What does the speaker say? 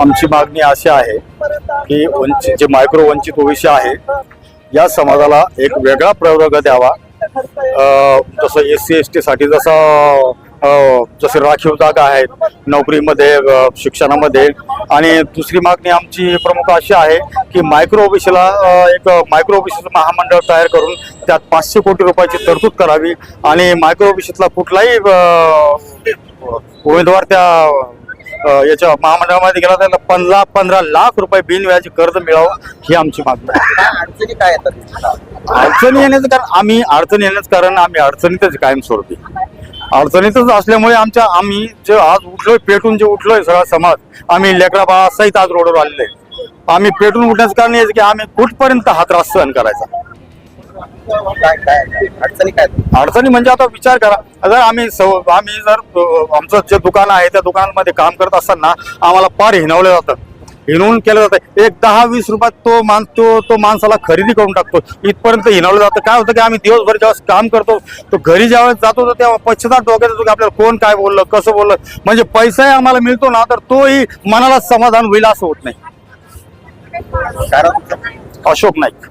आमची मागणी अशी आहे की वंचित जे मायक्रो वंचित ओबीसी आहे या समाजाला एक वेगळा प्रवर्ग द्यावा. जसं एस सी एस टी साठी जसं जसे राखीव जागा आहेत नोकरीमध्ये शिक्षणामध्ये आणि दुसरी मागणी आमची प्रमुख अशी आहे की मायक्रो ओबीसीला एक मायक्रो ओबीसीचं महामंडळ तयार करून त्यात पाचशे कोटी रुपयाची तरतूद करावी आणि मायक्रो ओबीसीतला कुठलाही उमेदवार त्या याच्या महामंडळामध्ये गेला त्याला पंधरा पंधरा लाख रुपये बिनव्याजी कर्ज मिळावं ही आमची मागणी आहे. अडचणी काय येतात? अडचणी येण्याचं कारण आम्ही अडचणी येण्याचं कारण आम्ही अडचणीतच कायमस्वरूपी. अडचणीतच असल्यामुळे आमच्या आम्ही जे आज उठलोय पेटून जे उठलोय सगळा समाज आम्ही लेकरा बाळा सहित आज रोडवर आलेले आहे. आम्ही पेटून उठण्याचं कारण हेच की आम्ही कुठपर्यंत हा त्रास सहन करायचा? काय काय अडचणी काय अडचणी म्हणजे आता विचार करा. जर आम्ही आम्ही जर आमचं जे दुकान आहे त्या दुकानामध्ये काम करत असताना आम्हाला पार हिनवलं जातं. हिणवून केलं जातं. एक दहा वीस रुपयात तो मान तो तो माणसाला खरेदी करून टाकतो. इथपर्यंत हिणवलं जातं. काय होतं की आम्ही दिवसभर ज्यावेळेस काम करतो तो घरी ज्यावेळेस जातो तर तेव्हा पश्चाताप डोक्यात येतो की आपल्याला कोण काय बोललं कसं बोललं. म्हणजे पैसाही आम्हाला मिळतो ना तर तोही मनाला समाधान होईल असं होत नाही. कारण अशोक नाईक.